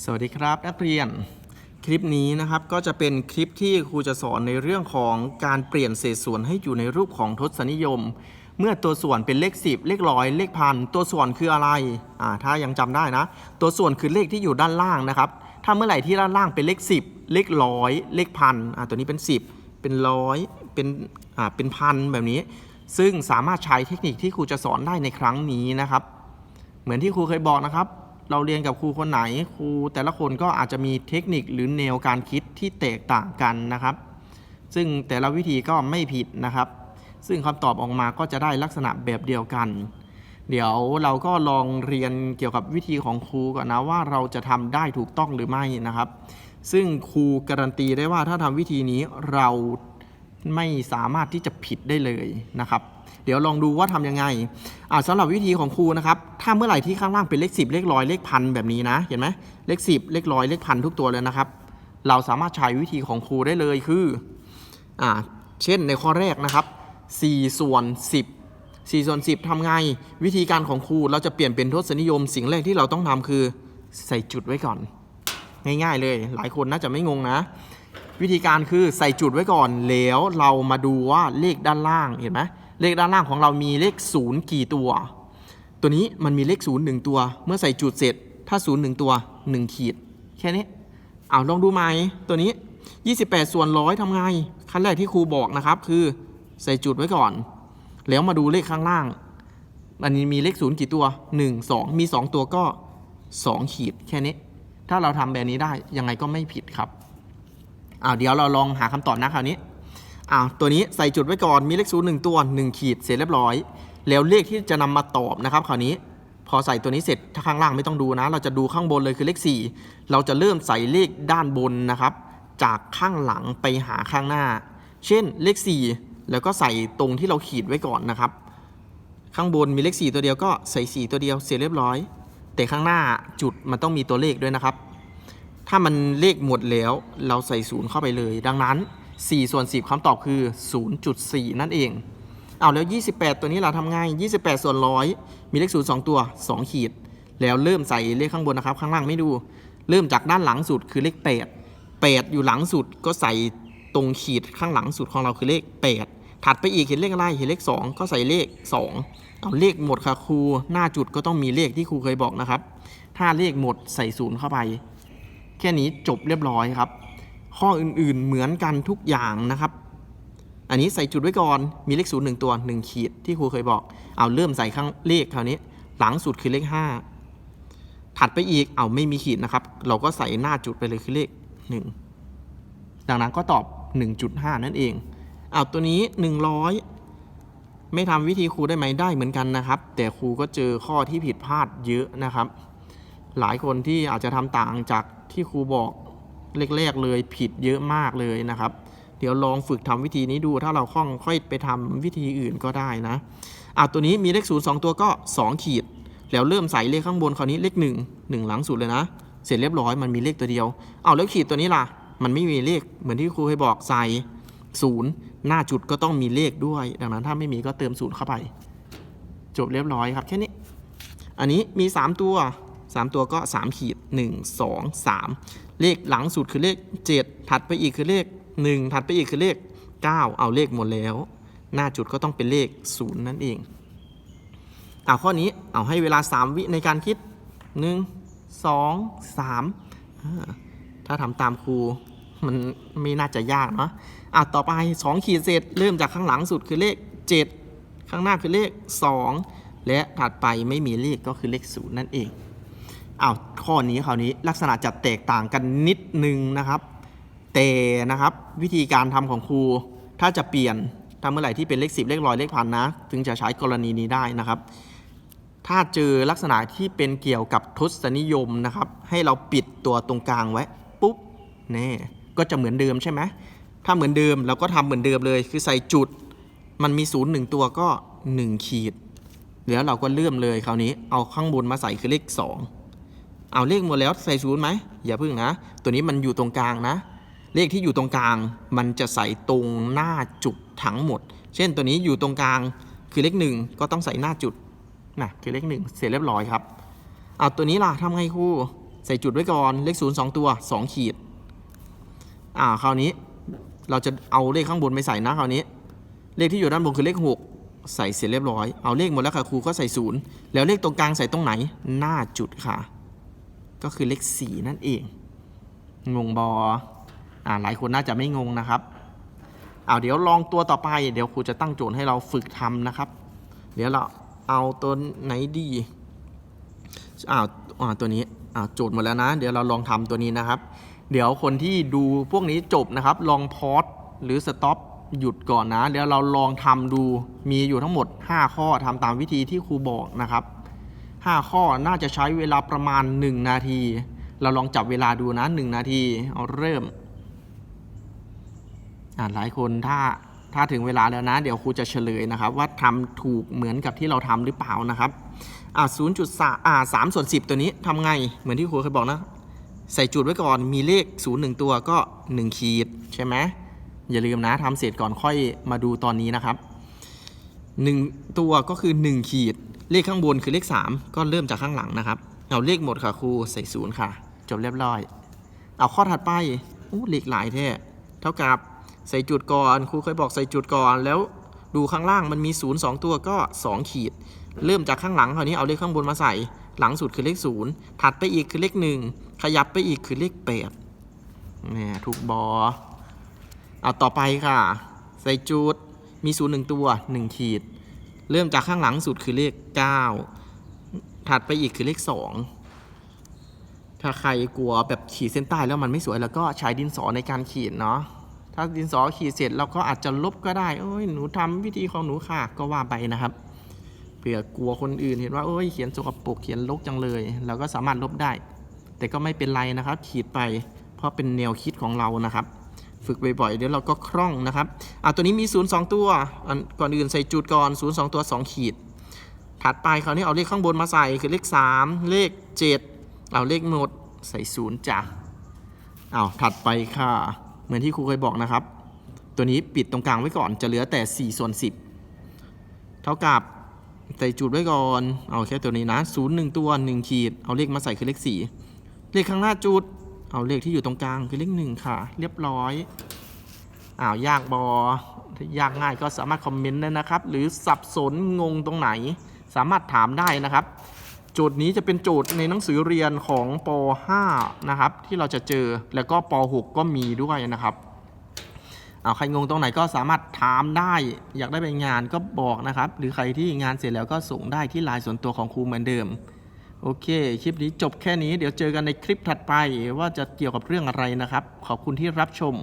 สวัสดีครับนักเรียนคลิปนี้นะครับก็จะเป็นคลิปที่ครูจะสอนในเรื่องของการเปลี่ยนเศษส่วนให้อยู่ในรูปของทศนิยม เมื่อตัวส่วนเป็นเลข 10 เลขร้อยเลขพันตัวส่วนคืออะไรอ่าถ้ายังจำได้นะ ตัวส่วนคือเลขที่อยู่ด้านล่างนะครับ ถ้าเมื่อไหร่ที่ด้านล่างเป็นเลข 10 เลขร้อยเลขพันอ่าตัวนี้เป็น 10 เป็นร้อยเป็นอ่าเป็นพันแบบนี้ ซึ่งสามารถใช้เทคนิคที่ครูจะสอนได้ในครั้งนี้นะครับ เหมือนที่ครูเคยบอกนะครับ เราเรียนกับครูคนไหน ครูแต่ละคนก็อาจจะมีเทคนิคหรือแนวการคิดที่แตกต่างกันนะครับ ซึ่งแต่ละวิธีก็ไม่ผิดนะครับ ซึ่งคำตอบออกมาก็จะได้ลักษณะแบบเดียวกัน เดี๋ยวเราก็ลองเรียนเกี่ยวกับวิธีของครูก่อนนะว่าเราจะทำได้ถูกต้องหรือไม่นะครับ ซึ่งครูการันตีได้ว่าถ้าทำวิธีนี้เราไม่สามารถที่จะผิดได้เลยนะครับ เดี๋ยวลองดูว่าทำยังไงอ่าสำหรับวิธีของครูนะครับ ถ้าเมื่อไหร่ที่ข้างล่างเป็นเลข 10 เลขร้อยเลขพันแบบนี้นะ เห็นไหมเลข 10 เลขร้อยเลขพันทุกตัวเลยนะครับ เราสามารถใช้วิธีของครูได้เลยคืออ่าเช่นในข้อแรกนะครับ4ส่วน 10 4ส่วน10ทำไง วิธีการของครูเราจะเปลี่ยนเป็นทศนิยม สิ่งแรกที่เราต้องทำคือใส่จุดไว้ก่อน ง่ายๆเลย หลายคนน่าจะไม่งงนะ วิธีการคือใส่จุดไว้ก่อน แล้วเรามาดูว่าเลขด้านล่างเห็นไหม เลขด้านล่างของเรามีเลขศูนย์กี่ตัว ตัวนี้มันมีเลขศูนย์หนึ่งตัว เมื่อใส่จุดเสร็จ ถ้าศูนย์หนึ่งตัวหนึ่งขีด แค่นี้เอาลองดูไหมตัวนี้ 28 ส่วนร้อยทำไง ขั้นแรกที่ครูบอกนะครับ คือใส่จุดไว้ก่อน แล้วมาดูเลขข้างล่าง อันนี้มีเลขศูนย์กี่ตัว 1 2 มี 2 ตัวก็ 2 ขีด แค่นี้ ถ้าเราทำแบบนี้ได้ยังไงก็ไม่ผิดครับอ้าวเดี๋ยวเราลองหาคำตอบนะคราวนี้ อ้าวตัวนี้ใส่จุดไว้ก่อนมีเลขศูนย์หนึ่งตัว1ขีดเสร็จเรียบร้อย แล้วเลขที่จะนำมาตอบนะครับคราวนี้พอใส่ตัวนี้เสร็จถ้าข้างล่างไม่ต้องดูนะ เราจะดูข้างบนเลยคือเลข 4 เราจะเริ่มใส่เลขด้านบนนะครับ จากข้างหลังไปหาข้างหน้า เช่นเลข 4 แล้วก็ใส่ตรงที่เราขีดไว้ก่อนนะครับ ข้างบนมีเลข 4 ตัวเดียวก็ใส่ 4 ตัวเดียวเสร็จเรียบร้อย แต่ข้างหน้าจุดมันต้องมีตัวเลขด้วยนะครับ ถ้ามันเลขหมดแล้วเราใส่ศูนย์เข้าไปเลย ดังนั้น 4ส่วน10คำตอบคือ 0.4 นั่นเองเอาแล้ว 28 ตัวนี้เราทำไง28 ส่วนร้อยมีเลข0 2ตัว 2 ขีด แล้วเริ่มใส่เลขข้างบนนะครับ ข้างล่างไม่ดู เริ่มจากด้านหลังสุดคือเลข 8 8 อยู่หลังสุดก็ใส่ตรงขีดข้างหลังสุดของเราคือเลข 8 ถัดไปอีกเห็นเลขอะไรเห็นเลข 2 ก็ใส่เลข 2 เอาเลขหมดค่ะครูหน้าจุดก็ต้องมีเลขที่ครูเคยบอกนะครับ ถ้าเลขหมดใส่ศูนย์เข้าไป แค่นี้จบเรียบร้อยครับ ข้ออื่นๆเหมือนกันทุกอย่างนะครับ อันนี้ใส่จุดไว้ก่อน มีเลขศูนย์หนึ่งตัวหนึ่งขีดที่ครูเคยบอก เอาเริ่มใส่ข้างเลขคราวนี้ หลังสุดคือเลขห้าถัดไปอีก เอาไม่มีขีดนะครับ เราก็ใส่หน้าจุดไปเลยคือเลขหนึ่งดังนั้นก็ตอบ 1.5 นั่นเอง เอาตัวนี้ 100 ไม่ทำวิธีครูได้ไหมได้เหมือนกันนะครับ แต่ครูก็เจอข้อที่ผิดพลาดเยอะนะครับ หลายคนที่อาจจะทำต่างจากที่ครูบอก แรกๆเลยผิดเยอะมากเลยนะครับ เดี๋ยวลองฝึกทำวิธีนี้ดูถ้าเราคล่องค่อยไปทำวิธีอื่นก็ได้นะอะตัวนี้มีเลขศูนย์สองตัวก็ 2 ขีด แล้วเริ่มใส่เลขข้างบนคราวนี้เลข 1 1 หลังสุดเลยนะ เสร็จเรียบร้อยมันมีเลขตัวเดียวเอาแล้วขีดตัวนี้ล่ะ มันไม่มีเลขเหมือนที่ครูเคยบอกใส่ศูนย์หน้าจุดก็ต้องมีเลขด้วย ดังนั้นถ้าไม่มีก็เติมศูนย์เข้าไป จบเรียบร้อยครับแค่นี้ อันนี้มี 3 ตัว 3 ตัวก็ 3 ขีด 1 2 3 เลขหลังสุดคือเลข 7 ถัดไปอีกคือเลข 1 ถัดไปอีกคือเลข 9 เอาเลขหมดแล้ว หน้าจุดก็ต้องเป็นเลข 0 นั่นเองเอาข้อนี้เอาให้เวลา 3 วิในการคิด 1 2 3อ่าถ้าทำตามครูมันไม่น่าจะยากเนาะอะต่อไป 2 ขีดเสร็จเริ่มจากข้างหลังสุดคือเลข 7 ข้างหน้าคือเลข 2 และถัดไปไม่มีเลขก็คือเลข 0 นั่นเอง อ้าวข้อนี้คราวนี้ลักษณะจะแตกต่างกันนิดนึงนะครับ แต่นะครับวิธีการทำของครู ถ้าจะเปลี่ยนถ้าเมื่อไหร่ที่เป็นเลข10เลขร้อยเลขพันนะ ถึงจะใช้กรณีนี้ได้นะครับ ถ้าเจอลักษณะที่เป็นเกี่ยวกับทศนิยมนะครับ ให้เราปิดตัวตรงกลางไว้ปุ๊บแน่ก็จะเหมือนเดิมใช่ไหมถ้าเหมือนเดิมเราก็ทำเหมือนเดิมเลย คือใส่จุด มันมีศูนย์หนึ่งตัวก็ 1 ขีด แล้วเราก็เลื่อมเลยคราวนี้เอาข้างบนมาใส่คือเลข2 เอาเลขหมดแล้วใส่ศูนย์ไหมอย่าพึ่งนะ ตัวนี้มันอยู่ตรงกลางนะ เลขที่อยู่ตรงกลางมันจะใส่ตรงหน้าจุดทั้งหมด เช่นตัวนี้อยู่ตรงกลางคือเลขหนึ่งก็ต้องใส่หน้าจุดนะคือเลขหนึ่งเสร็จเรียบร้อยครับเอาตัวนี้ล่ะทำไงครูใส่จุดไว้ก่อนเลขศูนย์สองตัวสองขีดอ่าคราวนี้เราจะเอาเลขข้างบนไปใส่นะคราวนี้ เลขที่อยู่ด้านบนคือเลขหกใส่เสร็จเรียบร้อย เอาเลขหมดแล้วค่ะครูก็ใส่ศูนย์แล้วเลขตรงกลางใส่ตรงไหน หน้าจุดค่ะ ก็คือเลขสี่นั่นเอง งงบออ่าหลายคนน่าจะไม่งงนะครับเอาเดี๋ยวลองตัวต่อไป เดี๋ยวครูจะตั้งโจทย์ให้เราฝึกทำนะครับ เดี๋ยวเราเอาตัวไหนดีอ้าวอ่าตัวนี้อ่าโจทย์หมดแล้วนะ เดี๋ยวเราลองทำตัวนี้นะครับ เดี๋ยวคนที่ดูพวกนี้จบนะครับ ลองพอสหรือสต็อปหยุดก่อนนะ เดี๋ยวเราลองทำดูมีอยู่ทั้งหมด 5 ข้อทำตามวิธีที่ครูบอกนะครับ 5 ข้อน่าจะใช้เวลาประมาณ 1 นาที เราลองจับเวลาดูนะ 1 นาทีเอาเริ่มหลายคนถ้าถ้าถึงเวลาแล้วนะ เดี๋ยวครูจะเฉลยนะครับ ว่าทำถูกเหมือนกับที่เราทำหรือเปล่านะครับอ่าศูนย์จุดสามอ่าสามส่วนสิบตัวนี้ทำไง เหมือนที่ครูเคยบอกนะ ใส่จุดไว้ก่อนมีเลขศูนย์หนึ่งตัวก็หนึ่งขีดใช่ไหมอย่าลืมนะทำเสร็จก่อนค่อยมาดูตอนนี้นะครับหนึ่งตัวก็คือหนึ่งขีด เลขข้างบนคือเลขสามก็เริ่มจากข้างหลังนะครับ เอาเลขหมดค่ะครูใส่ศูนย์ค่ะ จบเรียบร้อย เอาข้อถัดไปอู้เลขหลายแท้เท่ากับใส่จุดก่อนครูเคยบอกใส่จุดก่อนแล้วดูข้างล่างมันมี0ูนย์สองตัวก็ 2 ขีด เริ่มจากข้างหลังคราวนี้เอาเลขข้างบนมาใส่ หลังสุดคือเลขศูนย์ถัดไปอีกคือเลขหนึ่งขยับไปอีกคือเลขแปดเนี่ยถูกบอเอาต่อไปค่ะ ใส่จุดมีศูนย์หนึ่งตัว 1 ขีด เริ่มจากข้างหลังสุดคือเลข 9 ถัดไปอีกคือเลข 2 ถ้าใครกลัวแบบขีดเส้นใต้แล้วมันไม่สวยแล้วก็ใช้ดินสอในการขีดเนาะถ้าดินสอขีดเสร็จเราก็อาจจะลบก็ได้เอ้ยหนูทำวิธีของหนูค่ะก็ว่าไปนะครับเผื่อกลัวคนอื่นเห็นว่าเอ้ยเขียนสกปรกเขียนลกจังเลยเราก็สามารถลบได้ แต่ก็ไม่เป็นไรนะครับ ขีดไป เพราะเป็นแนวคิดของเรานะครับ ฝึกบ่อยๆเดี๋ยวเราก็คล่องนะครับอะตัวนี้มี0ูนย์สตัวก่อนอื่นใส่จุดก่อน0ูนย์สตัว 2 ขีด ถัดไปคราวนี้เอาเลขข้างบนมาใส่คือเลข 3 เลข 7 เอาเลขหมดใส่ศูนย์จ้ะเอาถัดไปค่ะ เหมือนที่ครูเคยบอกนะครับ ตัวนี้ปิดตรงกลางไว้ก่อนจะเหลือแต่ 4 ส่วน 10 เท่ากับใส่จุดไว้ก่อน เอาแค่ตัวนี้นะ 0 1 ตัว 1 ขีด เอาเลขมาใส่คือเลข 4 เลขข้างหน้าจุด เอาเลขที่อยู่ตรงกลางคือเลข1ค่ะ เรียบร้อยอ้าวยากบอถ้ายากง่ายก็สามารถคอมเมนต์ได้นะครับ หรือสับสนงงตรงไหน สามารถถามได้นะครับ โจทย์นี้จะเป็นโจทย์ในหนังสือเรียนของป .5 นะครับ ที่เราจะเจอแล้วก็ป .6 ก็มีด้วยนะครับเอาใครงงตรงไหนก็สามารถถามได้ อยากได้ไปงานก็บอกนะครับ หรือใครที่งานเสร็จแล้วก็ส่งได้ที่ไลน์ส่วนตัวของครูเหมือนเดิม โอเค คลิปนี้จบแค่นี้ เดี๋ยวเจอกันในคลิปถัดไปว่าจะเกี่ยวกับเรื่องอะไรนะครับ ขอบคุณที่รับชม